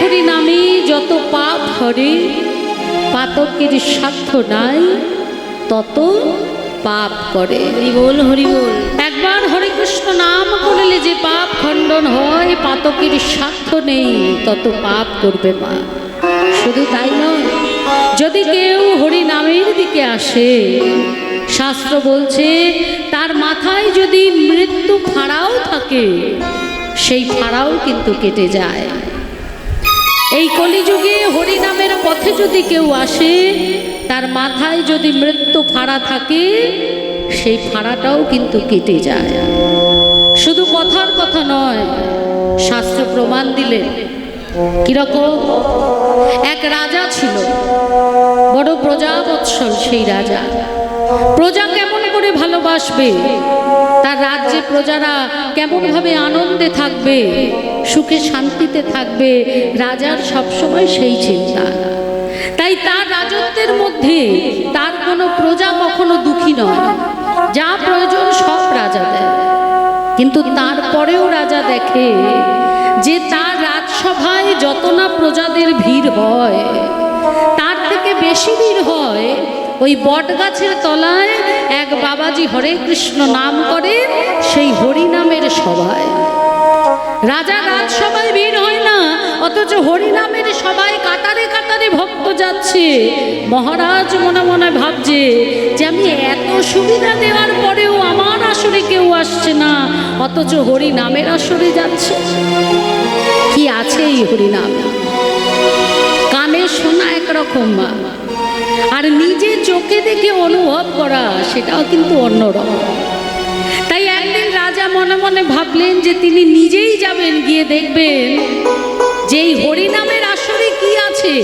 হরি নামে যত পাপ হরে পাতকের সাধ্য নাই তত পাপ করে। হরি বল হরি বল। একবার হরে কৃষ্ণ নাম করলে যে পাপ খণ্ডন হয় পাতকের সাধ্য নেই তত পাপ করবে মা। শুধু তাই নয় যদি কেউ হরি নামের দিকে আসে শাস্ত্র বলছে তার মাথায় যদি মৃত্যু ফাড়াও থাকে সেই ফাড়াও কিন্তু কেটে যায়। এই কলিযুগে হরিনামের পথে যদি কেউ আসে, তার মাথায় যদি মৃত্যু ফাড়া থাকে, সেই ফাড়াটাও কিন্তু কেটে যায়। শুধু কথার কথা নয়, শাস্ত্র প্রমাণ দিলেন। কীরকম? এক রাজা ছিল, বড় প্রজাবৎসল সেই রাজা। প্রজা কেমন করে ভালোবাসবে? তার রাজ্যে প্রজারা কেমনভাবে আনন্দে থাকবে? সুখে শান্তিতে থাকবে, রাজার সবসময় সেই চিন্তা। তাই তার রাজত্বের মধ্যে তার কোনো প্রজা কখনো দুঃখী নয়। যা প্রয়োজন সব রাজা দেয়। কিন্তু তারপরেও রাজা দেখে যে তার রাজসভায় যত না প্রজাদের ভিড় হয়, তার থেকে বেশি ভিড় হয় ওই বট গাছের তলায় এক বাবাজি হরে কৃষ্ণ নাম করে সেই হরিনামের সভায়। রাজা রাজসভায় ভিড় হয় না অথচ হরিনামের সবাই কাতারে কাতারে ভক্ত যাচ্ছে। মহারাজ মনে মনে ভাবছে যে আমি এত সুবিধা দেওয়ার পরেও আমার আসরে কেউ আসছে না, অথচ হরিনামের আসরে যাচ্ছে। কি আছে এই হরিনাম? কানে শোনা একরকম আর নিজে চোখে দেখে অনুভব করা, সেটাও কিন্তু অন্যরকম। তাই একদিন রাজা মনে মনে ভাবলেন যে তিনি নিজেই যাবেন, গিয়ে দেখবেন যে এই হরিনামের আসরে কি আছে,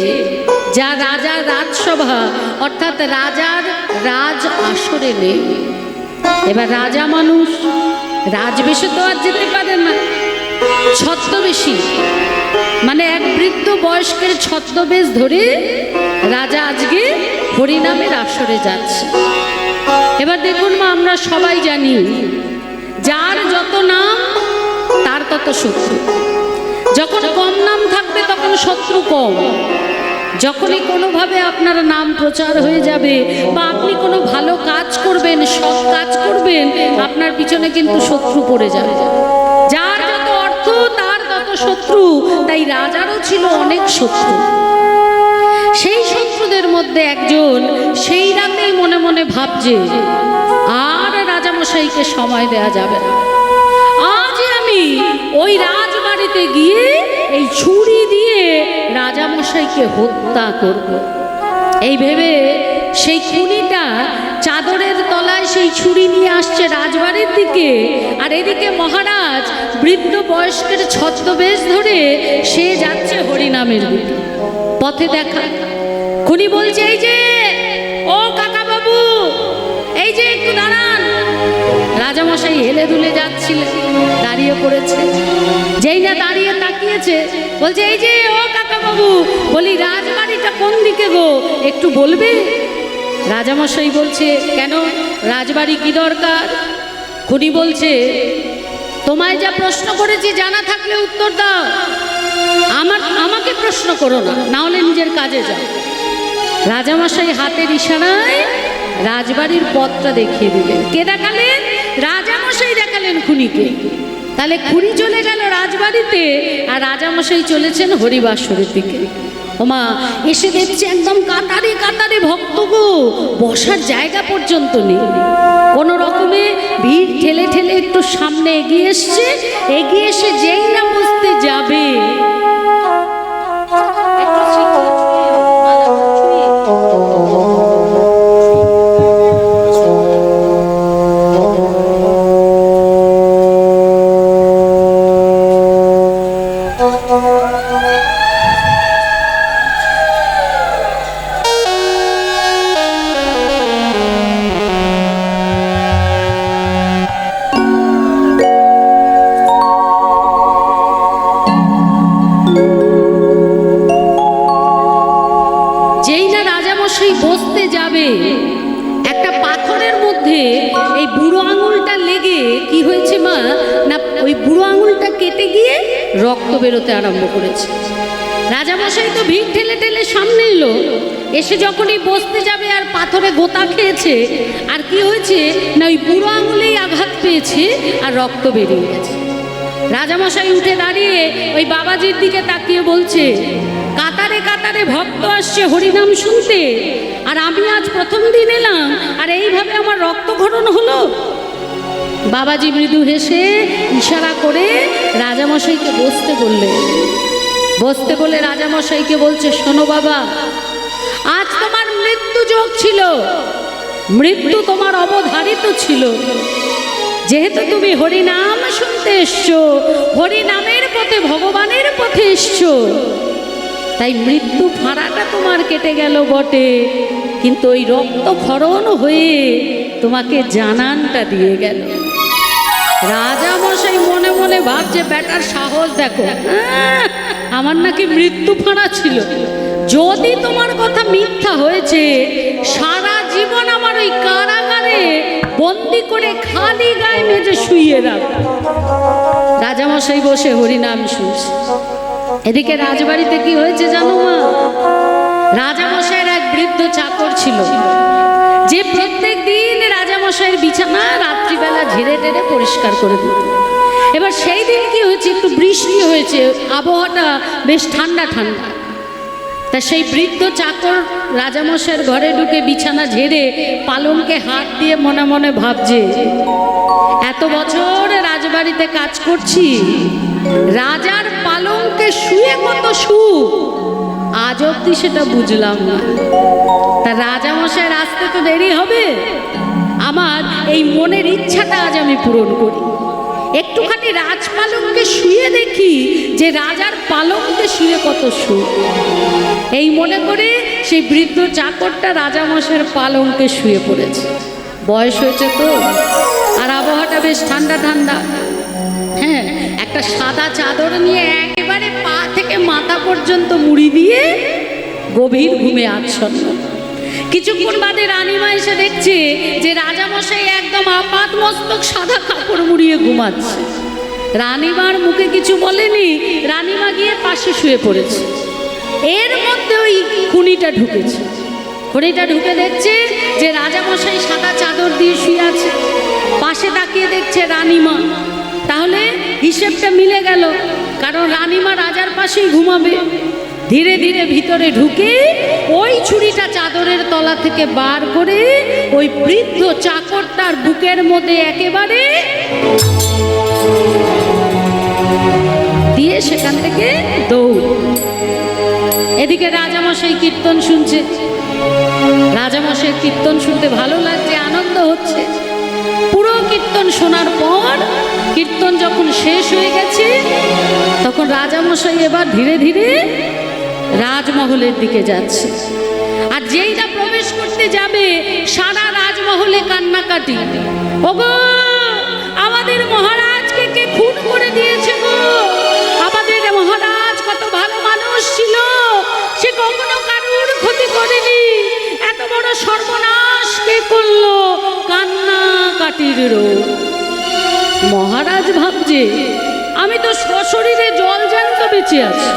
যা রাজার রাজসভা, অর্থাৎ রাজার রাজ আসরে নেই। এবার রাজা মানুষ রাজবেশে তো আর যেতে পারে না, ছদ্মবেশী। মানে এক বৃদ্ধ বয়স্কের ছদ্মবেশ ধরে রাজা আজকে হরিনামের আসরে যাচ্ছে। এবার দেখুন মা, আমরা সবাই জানি, যার যত নাম, তার তত শত্রু। যখন কম নাম থাকবে, তখন শত্রু কম। যখনই কোনোভাবে আপনার নাম প্রচার হয়ে যাবে, বা আপনি কোনো ভালো কাজ করবেন, সৎ কাজ করবেন, আপনার পিছনে কিন্তু শত্রু পড়ে যাবে। যার যত অর্থ, তার তত শত্রু। তাই রাজারও ছিল অনেক শত্রু। সেই শত্রুদের মধ্যে একজন, সেই রাতেই মনে মনে ভাবছে, আর রাজামশাইকে সময় দেয়া যাবে না আজ আমি ওই রাজবাড়িতে গিয়ে এই ছুরি দিয়ে রাজামশাইকে হত্যা করব। এই ভেবে সেই খুনিটা চাদরের তলায় সেই ছুরি নিয়ে আসছে রাজবাড়ির দিকে, আর এদিকে মহারাজ বৃদ্ধ বয়স্কের ছদ্মবেশ ধরে সে যাচ্ছে হরিনামের দিকে পথে দেখা। খুনি বলছে, এই যে, ও কাকা বাবু এই যে একটু দাঁড়ান। রাজামশাই হেলে দুলে যাচ্ছিলেন, দাঁড়িয়ে পড়েছে। যেই না দাঁড়িয়ে তাকিয়েছে, বলছে, এই যে, ও কাকা বাবু বলি রাজবাড়িটা কোন দিকে গো? একটু বলবে? রাজামশাই বলছে, কেন? রাজবাড়ি কি দরকার? খুনি বলছে, তোমায় যা প্রশ্ন করেছি জানা থাকলে উত্তর দাও। আমার প্রশ্ন করো না না হলে নিজের কাজে যাও। রাজামশাই হাতের ইশারায় রাজবাড়ির পথটা দেখিয়ে দিলেন। কে দেখালেন? রাজামশাই দেখালেন খুনিকে। তাহলে খুনি চলে গেল রাজবাড়িতে, আর রাজামশাই চলেছেন হরিবাসরের দিকে। ওমা, এসে দেখছে একদম কাতারে কাতারে ভক্ত গো, বসার জায়গা পর্যন্ত নেই। কোনো রকমে ভিড় ঠেলে ঠেলে একটু সামনে এগিয়ে এসছে, এগিয়ে এসে যেই না বসতে যাবে বসতে যাবে। একটা পাথরের মধ্যে এই বুড়ো আঙুলটা লেগে কি হয়েছে মা? না, ওই বুড়ো আঙুলটা কেটে গিয়ে রক্ত বেরোতে আরম্ভ করেছে। রাজামশাই তো ভিড় ঠেলে ঠেলে সামনে এলো। এসে যখনই বসতে যাবে আর পাথরে গোতা খেয়েছে, আর কি হয়েছে? না, ওই বুড়ো আঙুলেই আঘাত পেয়েছে আর রক্ত বেরিয়ে গেছে। রাজামশাই উঠে দাঁড়িয়ে ওই বাবাজির দিকে তাকিয়ে বলছে কাতারে ভক্ত আসছে, হরিনাম শুনতে। আর আমি আজ প্রথম দিন এলাম, আর এইভাবে আমার রক্তক্ষরণ হলো। বাবাজি মৃদু হেসে ইশারা করে রাজামশাইকে বসতে বললেন বসতে বলে রাজামশাইকে বলছে, শোনো বাবা, আজ তোমার মৃত্যু যোগ ছিল। মৃত্যু তোমার অবধারিত ছিল। যেহেতু তুমি হরিনাম শুনতে এসছো, হরিনামের পথে ভগবানের পথে এসছো। তাই মৃত্যু ফাঁড়াটা তোমার কেটে গেল বটে। কিন্তু ওই রক্ত খরণ হয়ে তোমাকে জানানটা দিয়ে গেল। রাজা মশাই মনে মনে ভাবছে, বেটার সাহস দেখো আমার নাকি মৃত্যু ফাঁড়া ছিল। যদি তোমার কথা মিথ্যা হয়েছে, সারা জীবন আমার ওই কারাগারে বন্দি করে খালি গায়ে মেজে শুইয়ে রাখ। রাজামশাই বসে হরিনাম শুনছে। এদিকে রাজবাড়িতে কি হয়েছে জানো মা? রাজামশাইয়ের এক বৃদ্ধ চাকর ছিল। যে প্রত্যেক দিন রাজামশাইয়ের বিছানা রাত্রিবেলা ঝেড়ে টেড়ে পরিষ্কার করে দিত। এবার সেই দিন কি হয়েছে? একটু বৃষ্টি হয়েছে, আবহাওয়াটা বেশ ঠান্ডা ঠান্ডা। তা সেই বৃদ্ধ চাকর রাজামশাইয়ের ঘরে ঢুকে বিছানা ঝেড়ে পালনকে হাত দিয়ে মনে মনে ভাবছে, এত বছর রাজবাড়িতে কাজ করছি রাজার পালঙ্কে শুয়ে কত সুখ। আজ অব্দি সেটা বুঝলাম না। তা রাজামশাইয়ের আসতে তো দেরি হবে। আমার এই মনের ইচ্ছাটা আজ আমি পূরণ করি। একটুখানি রাজপালঙ্কে শুয়ে দেখি যে রাজার পালঙ্কে শুয়ে কত সুখ। এই মনে করে সেই বৃদ্ধ চাকরটা রাজামশাইয়ের পালঙ্কে শুয়ে পড়েছে। বয়স হয়েছে তো, আর আবহাওয়াটা বেশ ঠান্ডা ঠান্ডা। একটা সাদা চাদর নিয়ে একেবারে পা থেকে মাথা পর্যন্ত মুড়ি দিয়ে গভীর ঘুমে আচ্ছন্ন। কিছুক্ষণ বাদে রানীমা এসে দেখছে যে রাজামশাই একদম আপাত মস্তক সাদা কাপড় মুড়িয়ে ঘুমাচ্ছে। রানীমার মুখে কিছু বলেনি, রানীমা গিয়ে পাশে শুয়ে পড়েছে। এর মধ্যে ওই খুনিটা ঢুকেছে। খুনিটা ঢুকে দেখছে যে রাজামশাই সাদা চাদর দিয়ে শুয়ে আছে। পাশে তাকিয়ে দেখছে রানীমা। তাহলে হিসেবটা মিলে গেল। কারণ রানীমা রাজার পাশেই ঘুমাবে। ধীরে ধীরে ভিতরে ঢুকে ওই ছুরিটা চাদরের তলা থেকে বার করে ওই বৃদ্ধ চাকরটার বুকের মধ্যে একেবারে দিয়ে সেখান থেকে দৌড়। এদিকে রাজামশাই কীর্তন শুনছে। রাজামশাই কীর্তন শুনতে ভালো লাগছে, আনন্দ হচ্ছে। কীর্তন শোনার পর কীর্তন যখন শেষ হয়ে গেছে, তখন রাজামশাই এবার ধীরে ধীরে রাজমহলের দিকে যাচ্ছে। আর যেই না প্রবেশ করতে যাবে, সারা রাজমহলে কান্নাকাটি। ওগো, আমাদের মহারাজকে কে খুন করে দিয়েছে গো? আমাদের মহারাজ কত ভালো মানুষ ছিল, সে কখনো কারুর ক্ষতি করেনি। কাটির রোগ। মহারাজ ভাবছে, আমি তো সশরীরে জল জ্যান্ত বেঁচে আছি।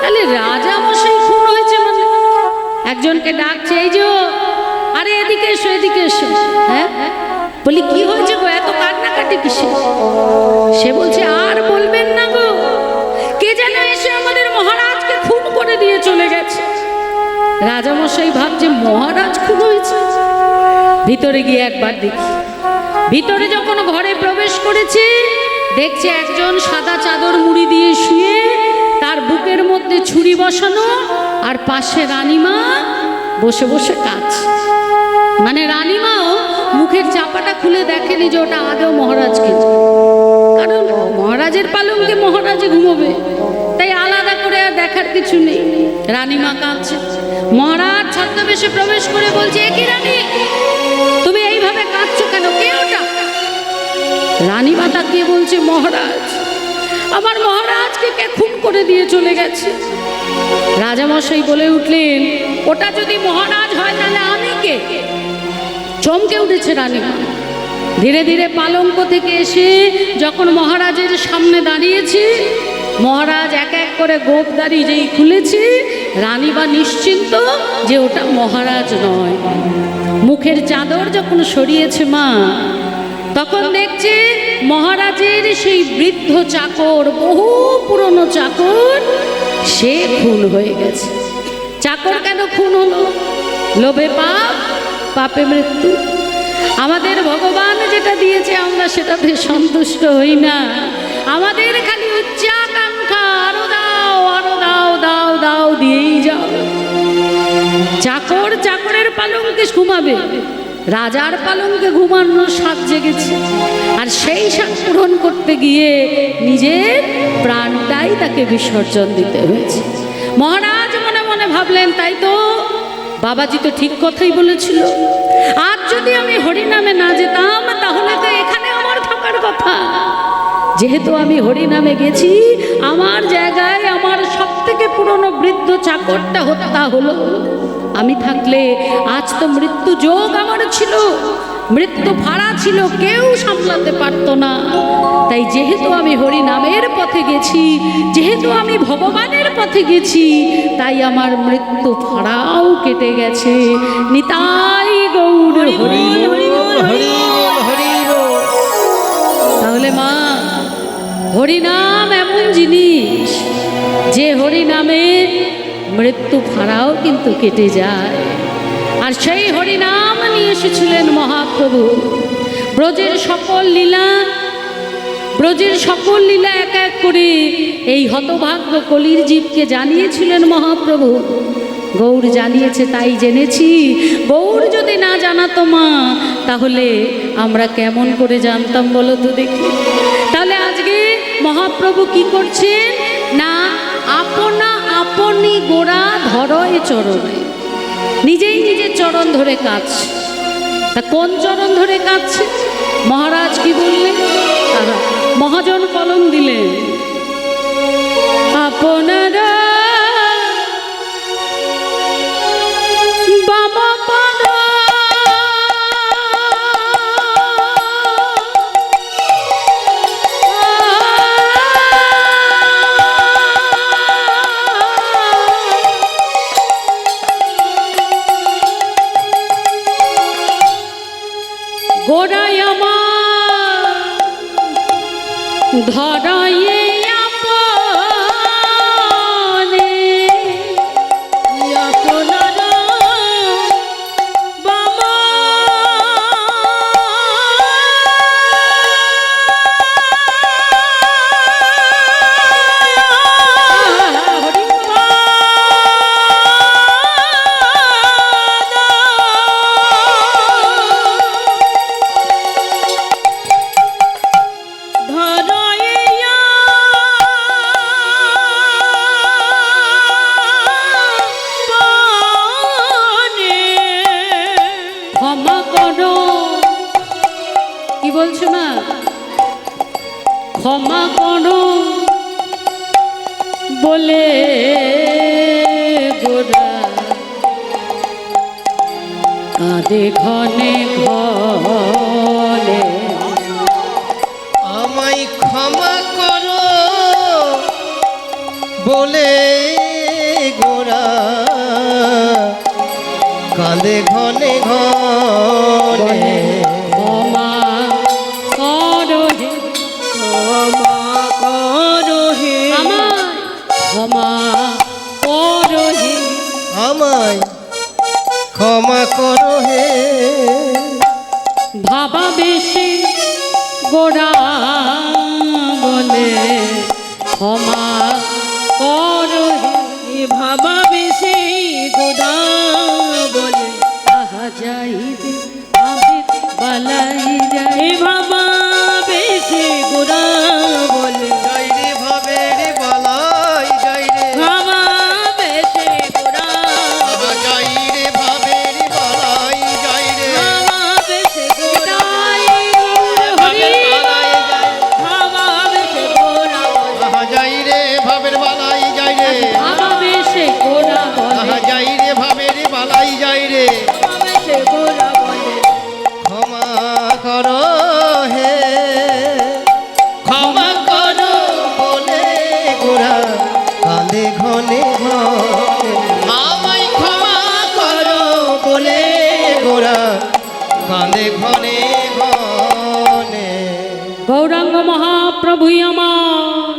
তাহলে রাজা মশাই খুন হয়েছে মানে? একজনকে ডাকছে, এই যে আরে এদিকে এসো এদিকে এসো। হ্যাঁ? বলি, কি হয়েছে গো, এত কান্নাকাটি কিসে সে বলছে, আর বলবেন না গো, কে যেন এসে আমাদের মহারাজকে খুন করে দিয়ে চলে গেছে। রাজামশাই ভাবছে, মহারাজ খুন হয়েছে? ভিতরে গিয়ে একবার দেখি। ভিতরে যখন ঘরে প্রবেশ করেছে, দেখছে একজন সাদা চাদর মুড়ি দিয়ে শুয়ে তার বুকের মধ্যে ছুরি বসানো আর পাশে রানীমা বসে বসে কাজ মানে রানীমাও মুখের চাপাটা খুলে দেখেনি যে ওটা আদৌ মহারাজকে কারণ মহারাজের পালঙ্কে মহারাজে ঘুমোবে, তাই আলাদা করে আর দেখার কিছু নেই। রানীমা কাঁদছে। মহারাজ ছদ্মবেশে প্রবেশ করে বলছে, এ কি রানী? রানীমা তাকিয়ে বলছে, মহারাজ, আমার মহারাজকে কে খুন করে দিয়ে চলে গেছে? রাজামশাই বলে উঠলেন, ওটা যদি মহারাজ হয়, তাহলে আমি কে? চমকে উঠেছে রানীমা। ধীরে ধীরে পালঙ্ক থেকে এসে যখন মহারাজের সামনে দাঁড়িয়েছে, মহারাজ এক এক করে গোপদারি যেই খুলেছে রানী বা নিশ্চিন্ত যে ওটা মহারাজ নয়। মুখের চাদর যখন সরিয়েছে মা তখন দেখছে মহারাজের সেই বৃদ্ধ চাকর, বহু পুরনো চাকর, সে খুন হয়ে গেছে। চাকর কেন খুন হলো? লোভে পাপ, পাপে মৃত্যু। আমাদের ভগবান যেটা দিয়েছে, আমরা সেটাতে সন্তুষ্ট হই না। আমাদের খালি উচ্চাকাঙ্ক্ষা, আরও দাও আরও দাও দাও দাও, দিয়েই যাও। চাকর চাকরের পালঙ্কে ঘুমাবে। রাজার পালঙ্কে ঘুমানোর স্বাদ জেগেছে। আর সেই স্বাদ পূরণ করতে গিয়ে নিজের প্রাণটাই তাকে বিসর্জন দিতে হয়েছে। মহারাজ মনে মনে ভাবলেন, তাই তো বাবাজি তো ঠিক কথাই বলেছিল। আজ যদি আমি হরিনামে না যেতাম, তাহলে তো এখানে আমার থাকার কথা। যেহেতু আমি হরিনামে গেছি, আমার জায়গায় আমার সব থেকে পুরনো বৃদ্ধ চাকরটা হত্যা হলো। আমি থাকলে আজ তো মৃত্যু যোগ আমার ছিল। মৃত্যু ভাড়া ছিল কেউ সামলাতে পারতো না। তাই যেহেতু আমি হরিনামের পথে গেছি যেহেতু আমি ভগবানের পথে গেছি তাই আমার মৃত্যু ভাড়াও কেটে গেছে। নিতাই গৌর হরি হরি হরি তাহলে মা হরিনাম এমন জিনিস যে হরিনামে মৃত্যু ভাড়াও কিন্তু কেটে যায়। আর সেই হরিনাম নিয়ে এসেছিলেন মহাপ্রভু। ব্রজের সকল লীলা, ব্রজের সকল লীলা এক এক করে এই হতভাগ্য কলির জীবকে জানিয়েছিলেন মহাপ্রভু। গৌর জানিয়েছে, তাই জেনেছি। গৌর যদি না জানাতো মা, তাহলে আমরা কেমন করে জানতাম বলো তো দেখি? তাহলে আজকে মহাপ্রভু কি করছেন? না, আপনা আপনি গোড়া ধরয় চরণে। নিজেই নিজের চরণ ধরে কাঁদছে। তা কোন চরণ ধরে কাঁদছে? মহারাজ কি বললেন? মহাজন কলম দিলেন, আপনারা বলছো না? ক্ষমা করো। বলে গোরা, কাঁদে ঘনে ঘনে আমায় ক্ষমা করো, বলে গোরা, কাঁদে ঘনে ঘনে গোড়া বলে ক্ষমা ঘনে আমায় ক্ষমা করো বলে গোরা কাঁদে ঘনে গৌরাঙ্গ মহাপ্রভু আমার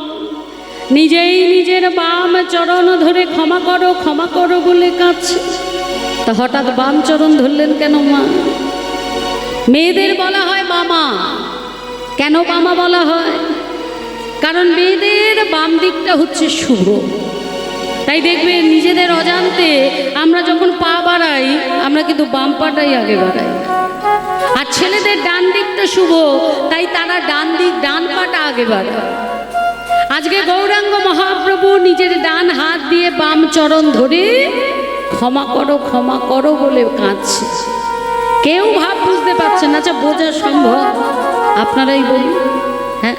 নিজেই নিজের বাম চরণ ধরে ক্ষমা করো ক্ষমা করো বলে কাঁদছে। তা হঠাৎ বাম চরণ ধরলেন কেন মা? মেয়েদের বলা হয় মামা। কেন মামা বলা হয়? কারণ মেয়েদের বাম দিকটা হচ্ছে শুভ তাই দেখবে নিজেদের অজান্তে আমরা যখন পা বাড়াই, আমরা কিন্তু বাম পাটাই আগে বাড়াই। আর ছেলেদের ডান দিকটা শুভ, তাই তারা ডান দিক, ডান পাটা আগে বাড়ায়। আজকে গৌরাঙ্গ মহাপ্রভু নিজের ডান হাত দিয়ে বাম চরণ ধরে ক্ষমা করো ক্ষমা করো বলে কাঁদছে। কেউ ভাব বুঝতে পারছে না আচ্ছা বোঝা সম্ভব। আপনারাই বলুন হ্যাঁ?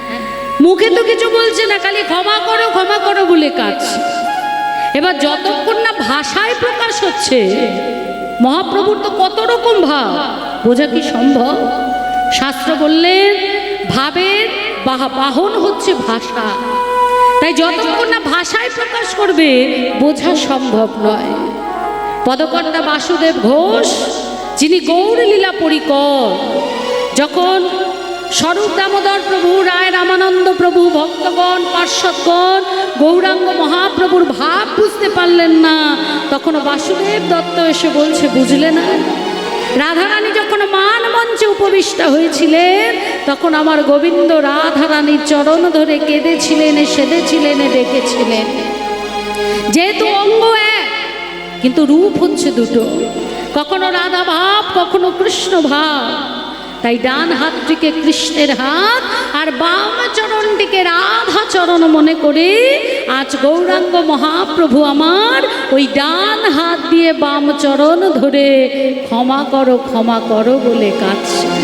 মুখে তো কিছু বলছে না, খালি ক্ষমা করো ক্ষমা করো বলে কাঁদছে। এবার যতক্ষণ না ভাষায় প্রকাশ হচ্ছে, মহাপ্রভুর তো কত রকম ভাব, বোঝা কি সম্ভব? শাস্ত্র বললেন ভাবের বাহ- বাহন হচ্ছে ভাষা। তাই যতক্ষণ না ভাষায় প্রকাশ করবে, বোঝা সম্ভব নয়। পদকর্তা বাসুদেব ঘোষ, যিনি গৌরলীলা পরিকর, যখন স্বরূপ দামোদর প্রভু, রায় রামানন্দ প্রভু, ভক্তগণ, পার্শ্বদগণ, গৌরাঙ্গ মহাপ্রভুর ভাব বুঝতে পারলেন না। তখন বাসুদেব দত্ত এসে বলছে, বুঝলে না? রাধারানী যখন মান মঞ্চে উপবিষ্ট হয়েছিলেন, তখন আমার গোবিন্দ রাধারানীর চরণ ধরে কেঁদেছিলেন, সেদেছিলেন, ডেকেছিলেন। যেহেতু অঙ্গ এক, কিন্তু রূপ হচ্ছে দুটো। কখনো রাধা ভাব, কখনো কৃষ্ণ ভাব। তাই ডান হাতটিকে কৃষ্ণের হাত আর বাম চরণটিকে রাধা চরণ মনে করে আজ গৌরাঙ্গ মহাপ্রভু আমার ওই ডান হাত দিয়ে বাম চরণ ধরে ক্ষমা করো ক্ষমা করো বলে কাঁদছে।